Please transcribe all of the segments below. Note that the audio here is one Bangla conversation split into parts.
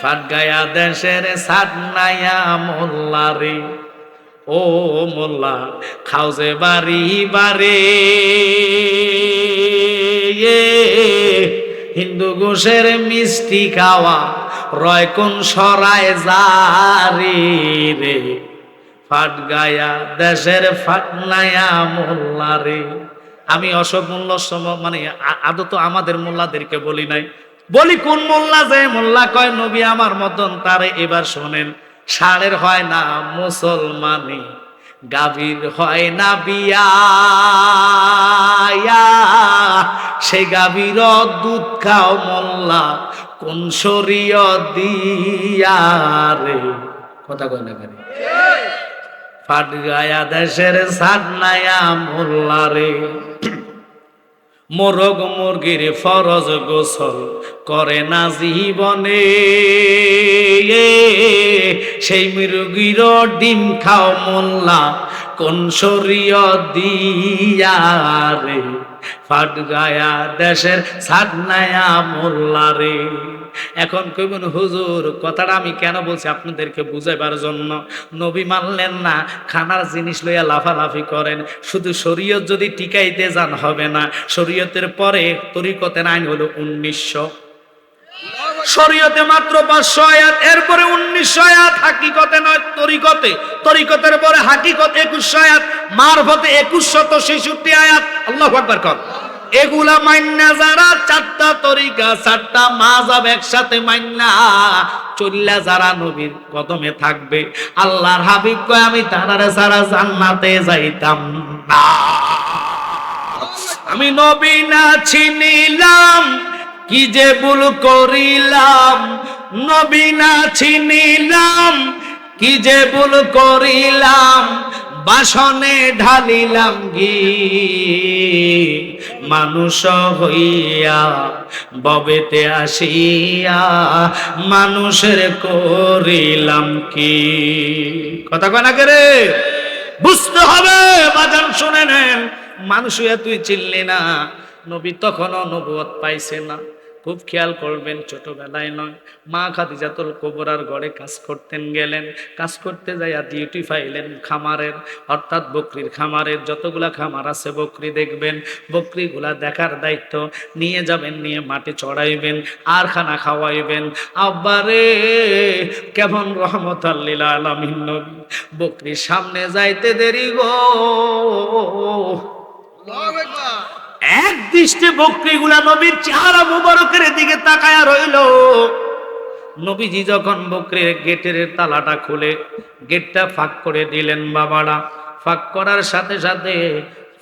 ফাটগায়া দেশের সাটনায়া মোল্লারে ও মোল্লা খাওজে বাড়ি বারে। হিন্দু গোষের মিষ্টি খাওয়া, রয় কোন সরায় যারে রে। ফাট গায়া দেশের ফাটনায়া মোল্লারে আমি অশোক সম মানে আদত আমাদের মোল্লাদেরকে বলি নাই। বলি কোন মোল্লা যে মোল্লা কয় নবী আমার মতন তারে এবার শোনেন ষাঁড়ের হয় না মুসলমানি গাভীর হয় না বিয়া সে গাভীর দুধ খাও মোল্লা কোন শরীয় দিয়া রে। কথা কয় না কেন? ফাট গায়া দেশের সান্নায়া মোল্লারে মোরগ মুরগির ফরজ গোসল করে না জীবনে। সেই মুরগির ডিম খাও মোল্লা কোন শরীয় দিয়া রে? দেশের সান্নায়া মোল্লারে এখন কইবেন হুজুর, কথাটা আমি কেন বলছি আপনাদেরকে বুঝাইবার জন্য? নবী মানলেন না, খানার জিনিস লইয়া লাফালাফি করেন। শুধু শরীয়ত যদি টিকাইতে যান হবে না, শরীয়তের পরে তরিকতের আইন হলো উনিশশো শরীয়তে মাত্র পাঁচশো আয়াত, এরপরে উনিশশো আয়াত হাকিকতে নয়, তরিকতে। তরিকতের পরে হাকিকত একুশশো আয়াত, মারফতে একুশশত ছেষট্টি আয়াত। আল্লাহ আকবার কর এগুলা মান্না যারা চারটা তরিকা, চারটা মাজাব একসাথে মান্না চল্লা যারা নবীর কদমে থাকবে, আল্লাহর হাবিব কয়, আমি তারারে সারা জান্নাতে যাইতাম না। আমি নবী না চিনিলাম কি যে ভুল করিলাম? নবী না চিনিলাম। কি যে ভুল করিলাম? বাসনে ঢালিলাম গি মানুষ হইয়া ববেতে আসিয়া মানুষের করিলাম কি কথা কয় না কে রে? বুঝতে হবে, বাজান শুনে নেন। মানুষ তুই চিনলি না। নবী তখনও নবুয়ত পাইছে না। খুব খেয়াল করবেন, ছোটবেলায় নয়। মা খাদিজাতুল কোবরার ঘরে কাজ করতেন, গেলেন। কাজ করতে যাইয়া ডিউটি পাইলেন খামারের, অর্থাৎ বকরির খামারের। যতগুলা খামার আছে বকরি দেখবেন। বকরিগুলা দেখার দায়িত্ব, নিয়ে যাবেন, নিয়ে মাটি চড়াইবেন, আর খানা খাওয়াইবেন। আব্বারে কেমন রহমত আল্লিল আলমিন বকরির সামনে যাইতে দেরি গো। এক দৃষ্টে বকরিগুলা নবীর চেহারা মুবারকের দিকে তাকায়া রইল। নবীজি যখন বকরির গেটের তালাটা খুলে, গেটটা ফাঁক করে দিলেন বাবারা। ফাঁক করার সাথে সাথে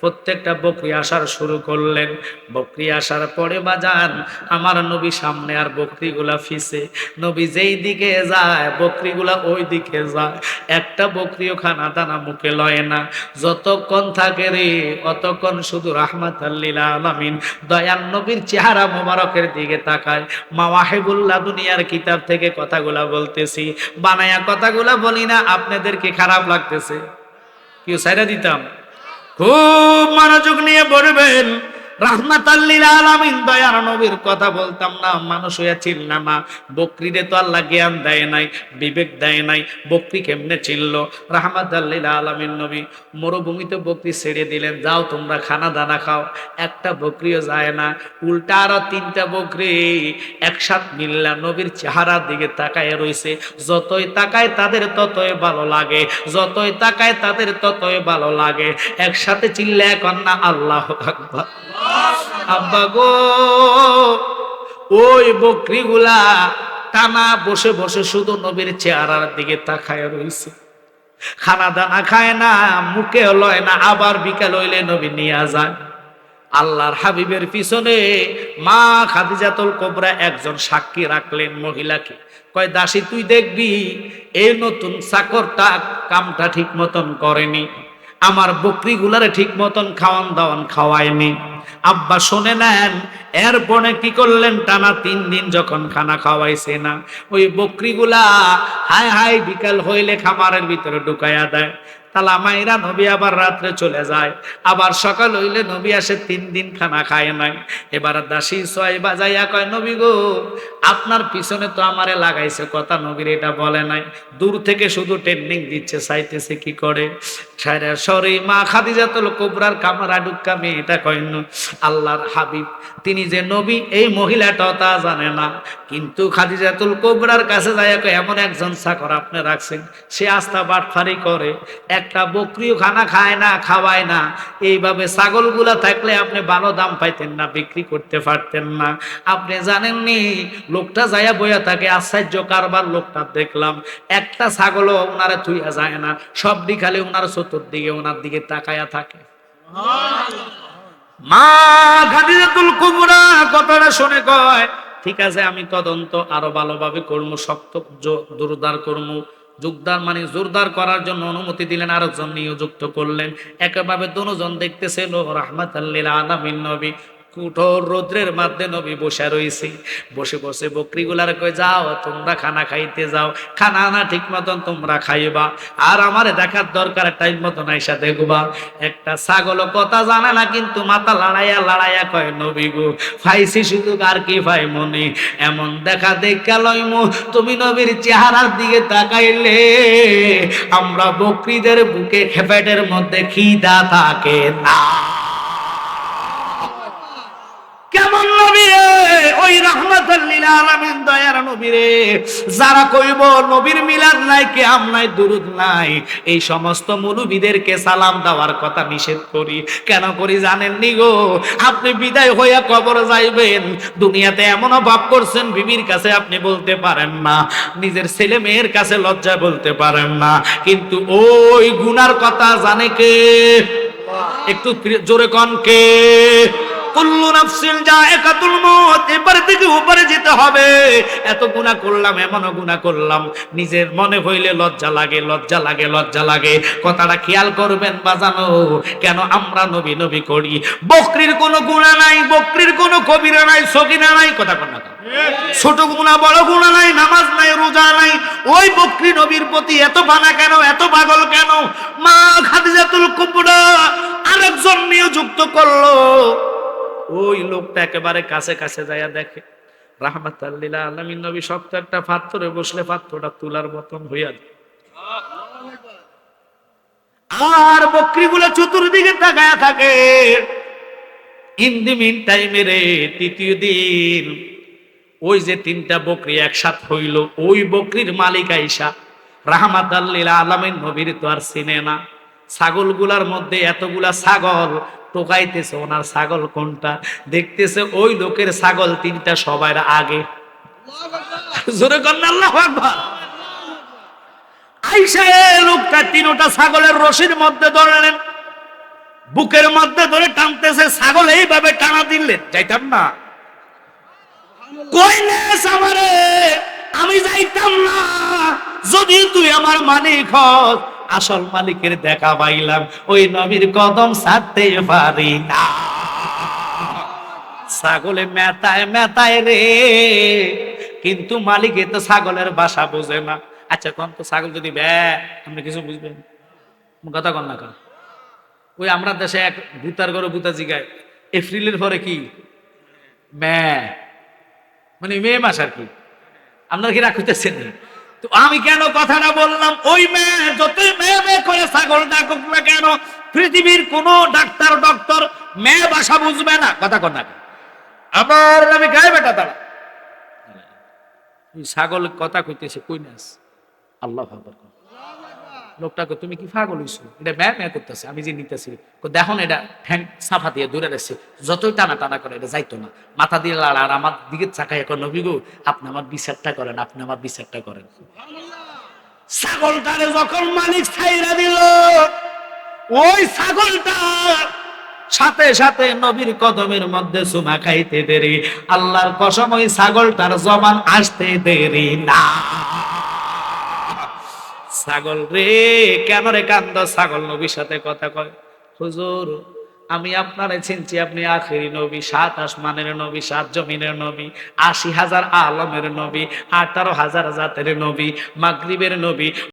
প্রত্যেকটা বকরি আসার শুরু করলেন। বকরি আসার পরে বাজান, আমার নবী সামনে আর বকরিগুলা ফিসে। নবী যেই দিকে যায়, বকরিগুলা ওই দিকে যায়। একটা বকরিও খানা দানা মুখে লয় না। যতক্ষণ থাকে রে, অতক্ষণ শুধু রাহমাত আল্লিল আলামিন। দয়ান নবীর চেহারা মোবারকের দিকে তাকায়। মাওয়াহিবুল্লাহ দুনিয়ার কিতাব থেকে কথাগুলা বলতেছি। বানায়া কথাগুলা বলি না আপনাদেরকে খারাপ লাগতেছে? কেউ সাইরা দিতাম? খুব মনোযোগ নিয়ে পড়বেন রাহমাত আল্লিল আলামিন, দয়ার নবীর কথা বলতাম না, মানুষ হইয়া না। বকরিরে তো আল্লাহ জ্ঞান দেয় নাই, বিবেক দেয় নাই, বকরি কেমনে চিনল রাহমাত আল্লিল আলামিন নবী, মরুভূমিতে বকরি ছেড়ে দিলেন, যাও তোমরা খানা দানা খাও। একটা বকরিও যায় না, উল্টা আরও তিনটা বকরি একসাথ মিললা, নবীর চেহারার দিকে তাকায় রইছে। যতই তাকায় তাদের ততই ভালো লাগে, যতই তাকায় তাদের ততই ভালো লাগে। একসাথে চিল্লা কন্যা আল্লাহ আকবার। আব্বা গো, ওই বকরিগুলা টানা বসে বসে শুধু নবীর চেহারার দিকে তাকায় রইছে। খানা দানা খায় না, মুখে লয় না, আবার বিকাল হইলে নবী নিয়ে যায়। আল্লাহর হাবিবের পিছনে মা খাদিজাতুল কোবরা একজন সাক্ষী রাখলেন মহিলাকে। কয়, দাসী, তুই দেখবি, এই নতুন চাকরটা কামটা ঠিক মতন করেনি। আমার বকরিগুলারে ঠিক মতন খাওয়ান দাওয়ান খাওয়ায়নি। আব্বা শুনে নেন, এরপরে কি করলেন? টানা তিন দিন যখন খানা খাওয়াইছে না, ওই বকরিগুলা হাই হাই বিকাল হইলে খামারের ভিতরে ঢুকাইয়া দেয়। তালা মাইরা নবী আবার রাত্রে চলে যায়। আবার সকাল হইলে নবী আসে তিন দিন খানা খায় নাই। এবার দাসী ছয় বাজাইয়া কয়, নবী গো, আপনার পিছনে তো আমারে লাগাইছে কথা, নবীর এটা বলে নাই। দূর থেকে শুধু ট্রেন্ডিং দিচ্ছে, চাইতেছে কি করে? সাইরা সরি মা খাদিজাতুল কুবরার কামারা ডুক্কা মেয়েটা কয় আল্লাহর হাবিব, তিনি যে নবী, এই মহিলাটাও তা জানে না। কিন্তু খাদিজাতুল কুবরার কাছে যায় এমন একজন চাকর আপনি রাখছেন, সে আস্থা বাটফারি করে। একটা বকরিও খানা খায় না, খাওয়ায় না। এইভাবে ছাগলগুলা থাকলে আপনি ভালো দাম পাইতেন না, বিক্রি করতে পারতেন না। আপনি জানেননি, লোকটা যাইয়া বইয়া থাকে, আশ্চর্য কারবার লোকটা দেখলাম। একটা ছাগলও ওনারা থুইয়া যায় না, সবটি খালি ওনার চতুর্দিকে ওনার দিকে তাকায়া থাকে। মা খাদিজাতুল কুবরা, কথাটা শুনে কয়, ঠিক আছে, আমি তদন্ত আরও ভালোভাবে করব শক্ত জোরদার করব যোগদার মানে জোরদার করার জন্য অনুমতি দিলেন, আরেকজন নিয়োযুক্ত করলেন। একভাবে দুজন দেখতেছিল রাহমাত আল্লিল আলামিন নবী। কুঠোর রৌদ্রের মধ্যে নবী বসে রয়েছে। বসে বসে বকরিগুলার কই যাও, তোমরা খানা খাইতে যাও। খানা না ঠিক মতন তোমরা খাইবা। আর আমারে দেখার দরকার টাইম মতন আইসা দেখবা। একটা ছাগল কথা জানে না, কিন্তু মাথা লড়াইয়া লড়াইয়া কয়, নবী গো, ফাইছি শুধু আর কি ভাই মনে? এমন দেখা দেখা লইমু। তুমি নবীর চেহারার দিকে তাকাইলে আমরা বকরিদের বুকে খেপেটের মধ্যে খিদা থাকে না। কেমন নবী? ওই রহমাতুল্লিল আলামিন, দয়ার নবী রে। যারা কইব, নবীর মিলাদ নাই, কিয়াম নাই, দুরুদ নাই, এই সমস্ত মুলুবিদেরকে সালাম দেওয়ার কথা নিষেধ করি। কেন করি জানেন নি গো? আপনি বিদায় হইয়া কবর যাইবেন। দুনিয়াতে এমন ভাব করছেন, বিবির কাছে আপনি বলতে পারেন না। নিজের ছেলে মেয়ের কাছে লজ্জা বলতে পারেন না। কিন্তু ওই গুনার কথা জানে কে? একটু জোরে কন কে? কুল্লু নাফসিন জায়কাতুল মউত এবার থেকে উপরে যেতে হবে। এত গুনাহ করলাম এমন গুনাহ করলাম। নিজের মনে হইলে লজ্জা লাগে লজ্জা লাগে লজ্জা লাগে। কথাটা খেয়াল করবেন বাজানো, কেন আমরা নবী নবী করি। বকরির কোনো গুণা নাই, বকরির কোনো কবিরা নাই সগিরা নাই, কথা কন ছোট গুণা বড় গুণা নাই, নামাজ নাই, রোজা নাই। ওই বকরি নবীর প্রতি এত বানা কেন, এত পাগল কেন? মা খাদিজাতুল কুবরা আরেকজন নিয়োযুক্ত করল। ওই লোকটা একেবারে কাছে কাছে যাইয়া দেখে। রাহমাতাল্লিল আলামিন নবী শক্ত একটা পাথরে বসলে পাথরটা তুলার মতন হইয়া যায়। আর বকরিগুলো চতুর্দিকে তাকায়া থাকে। ইন দি মিন টাইমে রে তৃতীয় দিন, ওই যে তিনটা বকরি একসাথ হইল, ওই বকরির মালিক আইসা রাহমাত আল্লিল আলামিন নবীর তো আর চিনে না। ছাগলগুলার মধ্যে এতগুলা ছাগল টোকাইতেছে ওনার ছাগল কোনটা? দেখতেছে ওই লোকের ছাগল তিনটা সবার আগে। বুকের মধ্যে ধরে ছাগল এইভাবে টানা যাইতাম না। আমি যাইতাম না। যদি তুই আমার মালিক হস আসল মালিকের দেখা পাইলাম। ওই নবীর কদম ছাড়তে পারি না। ছাগলে মেতায় মেতায় রে। কিন্তু মালিকে তো ছাগলের বাসা বোঝে না। আচ্ছা কোন তো ছাগল যদি ব্যা আপনি কিছু বুঝবেন? কথা কন না কন? ওই আমরা দেশে এক ভূতার গরু ভূতা জিগায়। এপ্রিলের পরে কি? ম্যা মানে মে মাস আর কি। আপনার কি রাখতেছেন তো আমি কেন কথাটা বললাম? ওই মেয়ে, যতই মেয়ে মেয়ে করে ছাগল ডাকুক না কেন, পৃথিবীর কোন ডাক্তার, ডক্টর মেয়ে ভাষা বুঝবে না। কথা কন না আমার আমি গায়ে বেটা তারা ছাগল কথা কইতেছে কই না আল্লাহ লোকটাকে তুমি কি পাগল হইছো? এটা ম্যা ম্যা করতেছে আমি যে নিতেছি। দেখো না এটা ঠ্যাং সাফা দিয়ে দূরে রেছে যতই টানা টানা করে এটা যাইতো না। মাথা দিয়ে লাড়া আর আমার দিকে চাকায় এখন নবী গো আপনি আমার বিচারটা করেন আপনি আমার বিচারটা করেন। ছাগলটারে যখন মালিক ছাইরা দিল ওই ছাগলটা সাথে সাথে নবীর কদমের মধ্যে সুমা খাইতে দেরি। আল্লাহর কসম ওই ছাগলটার জবান আসতে দেরি না। ছাগল রে, কেন রে কান্দ? ছাগল নবীর সাথে কথা কয়, হুজুর, আমি আপনারে চিনছি, আপনি আখেরি নবী, সাত আসমানের নবী, সাত জমিনের নবী, আশি হাজার আলমের নবী, আঠারো হাজার জাতের নবী, মাগরিবের নবী